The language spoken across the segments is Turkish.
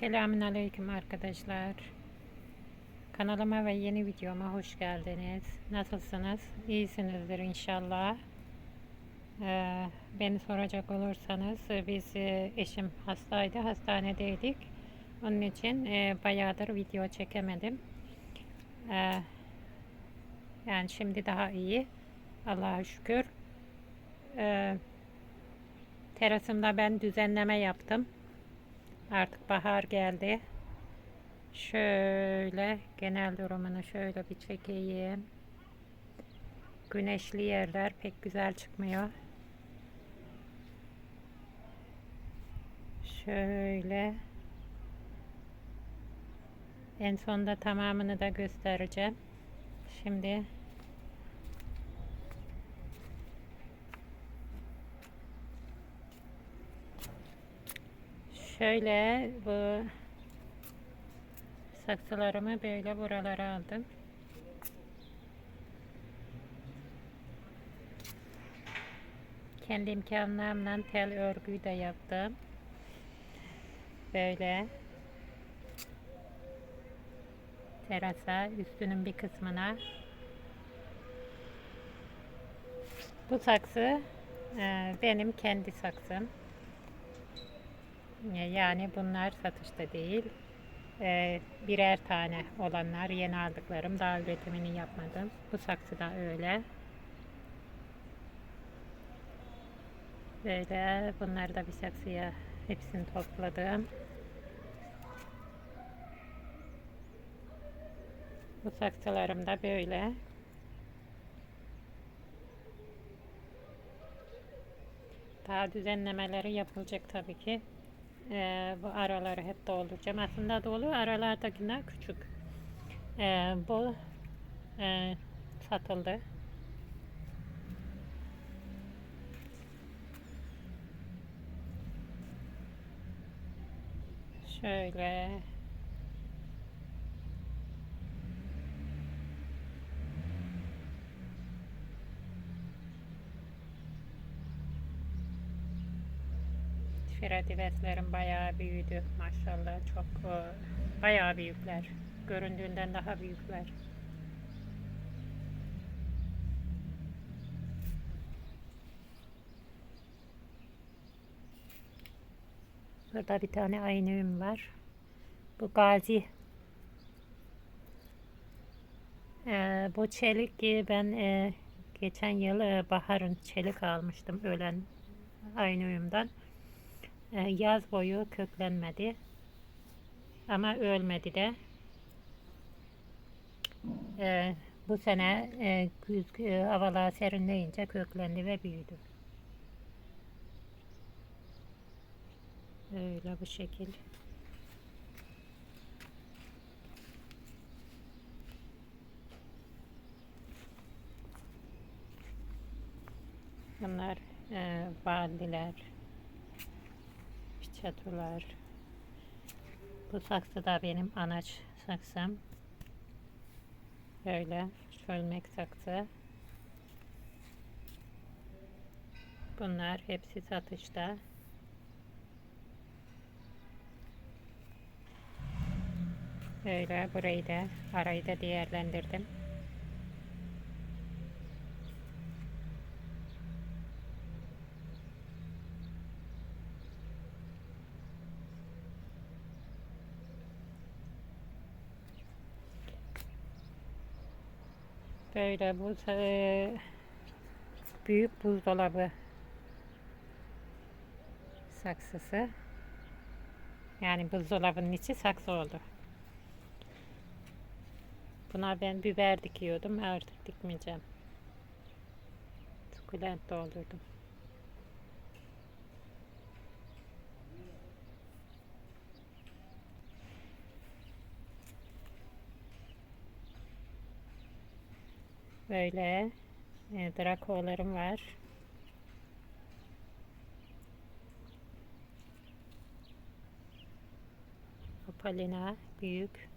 Selamünaleyküm arkadaşlar. Kanalıma ve yeni videoma hoş geldiniz. Nasılsınız? İyisinizdir inşallah. Ee, beni soracak olursanız e, biz e, eşim hastaydı, hastanedeydik. Onun için e, bayağıdır video çekemedim. Ee, yani şimdi daha iyi. Allah'a şükür. Ee, terasımda ben düzenleme yaptım. Artık bahar geldi. Şöyle genel durumunu şöyle bir çekeyim. Güneşli yerler pek güzel çıkmıyor. Şöyle. En sonda tamamını da göstereceğim. Şimdi Şöyle bu saksılarımı böyle buralara aldım. Kendi imkanlarımla tel örgüyü de yaptım. Böyle terasa üstünün bir kısmına bu saksı e, benim kendi saksım. Yani bunlar satışta değil. Ee, birer tane olanlar yeni aldıklarım. Daha üretimini yapmadım. Bu saksı da öyle. Böyle bunları da bir saksıya hepsini topladım. Bu saksılarım da böyle. Daha düzenlemeleri yapılacak tabii ki. Ee, bu araları hep dolduracağım. Aslında dolu aralardakiler küçük. Ee, bu e, satıldı. Şöyle Firadivetlerim bayağı büyüdü maşallah çok e, bayağı büyükler. Göründüğünden daha büyükler. Burada bir tane aynığım var. Bu gazi. Ee, bu çelik e, ben e, geçen yıl e, baharın çelik almıştım ölen aynığımdan. E, yaz boyu köklenmedi. Ama ölmedi de. E, bu sene e, güz, e, havalar serinleyince köklendi ve büyüdü. Öyle bu şekil. Bunlar e, baldiler çatılar. Bu saksı da benim anaç saksım. Böyle çölmek saksı. Bunlar hepsi satışta. Böyle burayı da arayı da değerlendirdim. Böyle bu e, büyük buzdolabı saksısı. Yani buzdolabının içi saksı oldu. Buna ben biber dikiyordum. Artık dikmeyeceğim. Sukulent doldurdum. Böyle e, drakolarım var. Opalina büyük.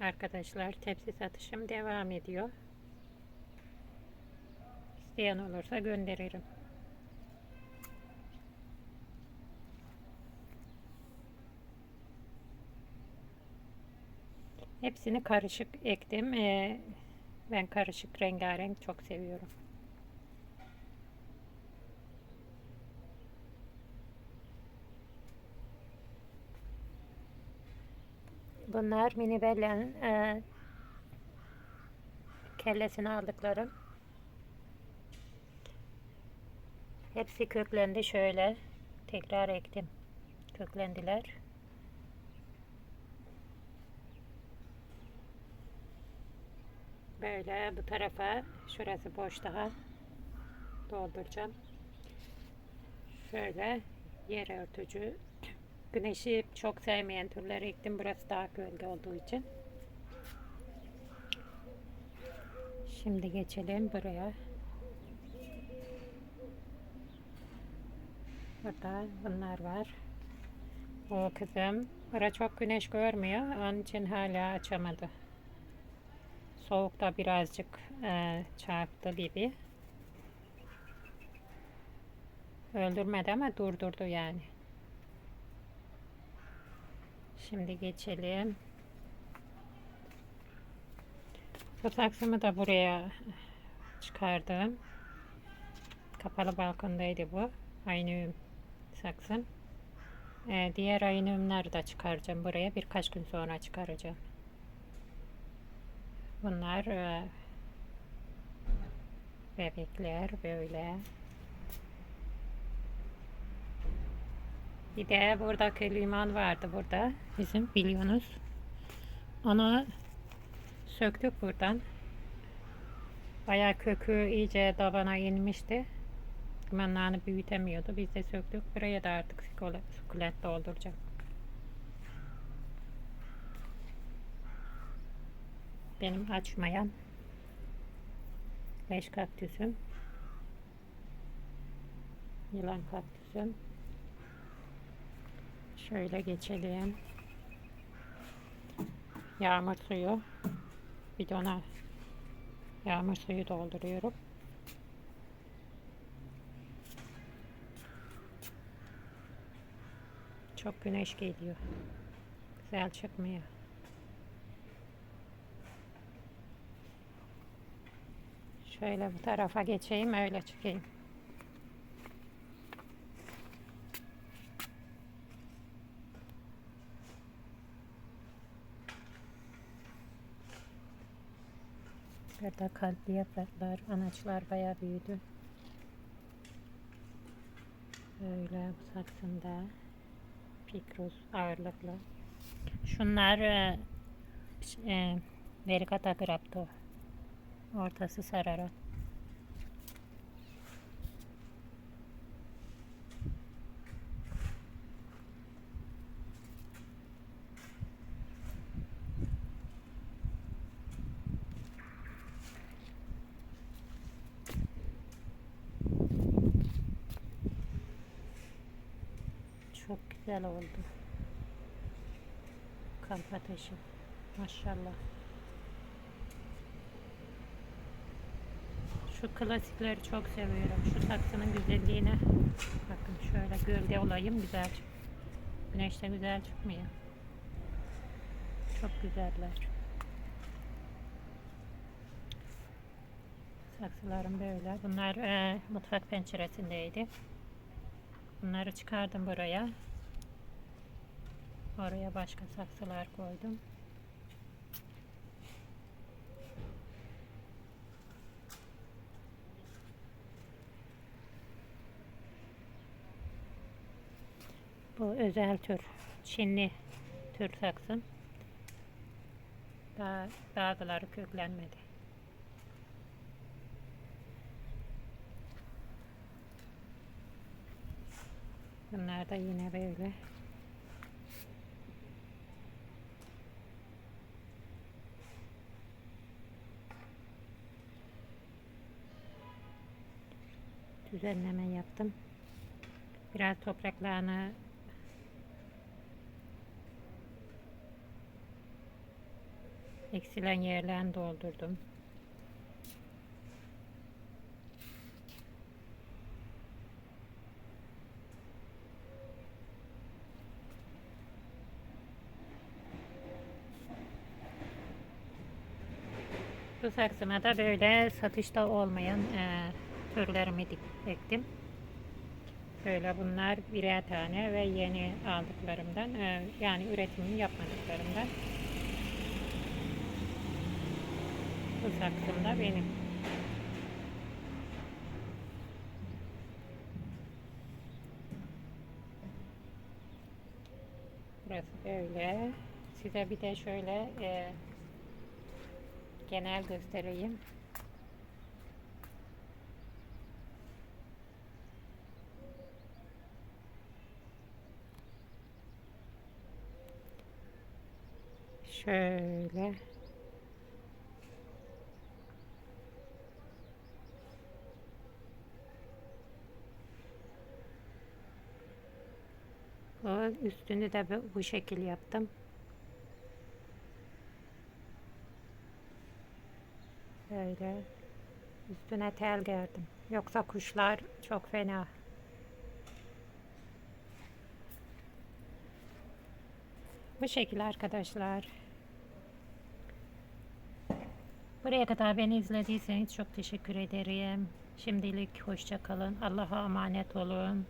Arkadaşlar tepsi satışım devam ediyor. İsteyen olursa gönderirim. Hepsini karışık ektim. Ee, ben karışık rengarenk çok seviyorum. Bunlar mini bellen e, kellesini aldıklarım. Hepsi köklendi şöyle. Tekrar ektim. Köklendiler. Böyle bu tarafa şurası boş daha dolduracağım. Şöyle yer örtücü. Güneşi çok sevmeyen türleri ektim. Burası daha gölge olduğu için. Şimdi geçelim buraya. Burada bunlar var. O kızım. Bura çok güneş görmüyor. Onun için hala açamadı. Soğukta birazcık e, çarptı gibi. Öldürmedi ama durdurdu yani. Şimdi geçelim. Bu saksımı da buraya çıkardım. Kapalı balkondaydı bu. Aynı saksım. Ee, diğer aynı da çıkaracağım buraya. Birkaç gün sonra çıkaracağım. Bunlar e, bebekler böyle. Bir de buradaki liman vardı burada. Bizim biliyorsunuz. Onu söktük buradan. Bayağı kökü iyice tabana inmişti. Limanlarını büyütemiyordu. Biz de söktük. Buraya da artık sukulent dolduracağım. Benim açmayan leş kaktüsüm. Yılan kaktüsüm. Şöyle geçelim. Yağmur suyu bidona yağmur suyu dolduruyorum. Çok güneş geliyor. Güzel çıkmıyor. Şöyle bu tarafa geçeyim öyle çıkayım. Burada kalpli yapraklar, anaçlar bayağı büyüdü. Böyle bu saksında pikrus ağırlıklı. Şunlar e, e, Verigata grapto. Ortası sararan. Çok güzel oldu. Kamp ateşi. Maşallah. Şu klasikleri çok seviyorum. Şu saksının güzelliğine. Bakın şöyle gölge olayım güzel. Güneşte güzel çıkmıyor. Çok güzeller. Saksılarım böyle. Bunlar e, mutfak penceresindeydi. Bunları çıkardım buraya. Oraya başka saksılar koydum. Bu özel tür. Çinli tür saksım. Daha dalgaları köklenmedi. Bunlar da yine böyle. Düzenleme yaptım. Biraz topraklarını Eksilen yerlerini doldurdum. Bu saksıma da böyle satışta olmayan e, türlerimi diktim. Böyle bunlar birer tane ve yeni aldıklarımdan e, yani üretimini yapmadıklarımdan Bu saksım da benim. Burası böyle. Size bir de şöyle e, genel göstereyim. Şöyle. Üstünü de bu- şekil yaptım. Böyle üstüne tel gerdim. Yoksa kuşlar çok fena. Bu şekil arkadaşlar. Buraya kadar beni izlediyseniz çok teşekkür ederim. Şimdilik hoşça kalın. Allah'a emanet olun.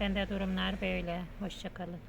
Bende durumlar böyle. Hoşça kalın.